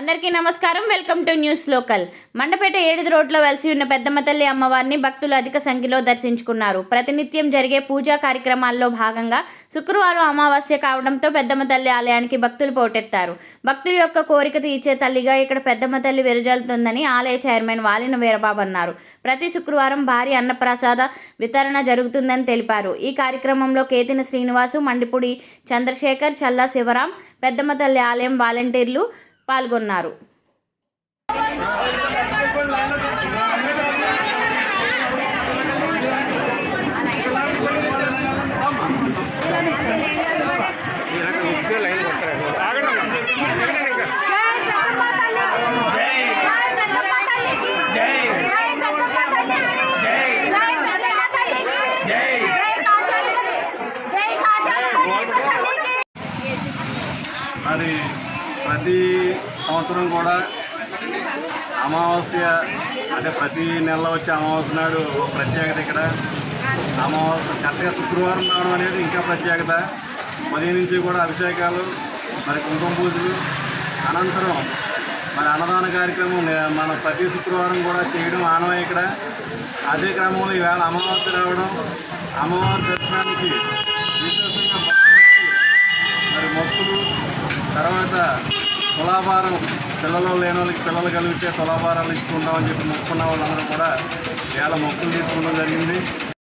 అందరికీ నమస్కారం. Welcome to news local. Mandapeta ఏడుది రోడ్లో వెలిసి ఉన్న పెద్దమ్మ తల్లి అమ్మవారిని భక్తులు అధిక సంఖ్యలో దర్శించుకున్నారు. ప్రతినిత్యం జరిగే పూజా కార్యక్రమాల్లో భాగంగా శుక్రవారం అమావాస్య కావడంతో పెద్దమ్మ తల్లి ఆలయానికి భక్తులు పోటెత్తారు. భక్తుల యొక్క కోరిక తీర్చే తల్లిగా ఇక్కడ పెద్దమ్మ తల్లి విరజల్తుందని ఆలయ చైర్మన్ వాలిన వీరబాబు అన్నారు. ప్రతి శుక్రవారం భారీ అన్నప్రసాద వితరణ జరుగుతుందని తెలిపారు. ఈ కార్యక్రమంలో కేతిన శ్రీనివాసు మండిపుడి చంద్రశేఖర్ చల్లా శివరాం పెద్దమ్మ తల్లి ఆలయం వాలంటీర్లు పాల్గొన్నారు. మరి ప్రతి సంవత్సరం కూడా అమావాస్య అంటే ప్రతి నెలలో వచ్చే అమావాస్య నాడు ఒక ప్రత్యేకత ఇక్కడ. అమావాస్య కరెక్ట్గా శుక్రవారం రావడం అనేది ఇంకా ప్రత్యేకత. ఉదయం నుంచి కూడా అభిషేకాలు మరి కుంకుమ పూజలు. అనంతరం మన అన్నదాన కార్యక్రమం మనం ప్రతి శుక్రవారం కూడా చేయడం ఆనవాయి ఇక్కడ. అదే క్రమంలో ఈవేళ అమావాస్య రావడం. అమ్మవారి దర్శనానికి తర్వాత తులాభారం పిల్లలు లేని వాళ్ళకి పిల్లలు కలిగితే తులాభారాలు ఇచ్చుకుంటామని చెప్పి మొక్కున్న వాళ్ళందరూ కూడా చాలా మొక్కులు తీసుకోవడం జరిగింది.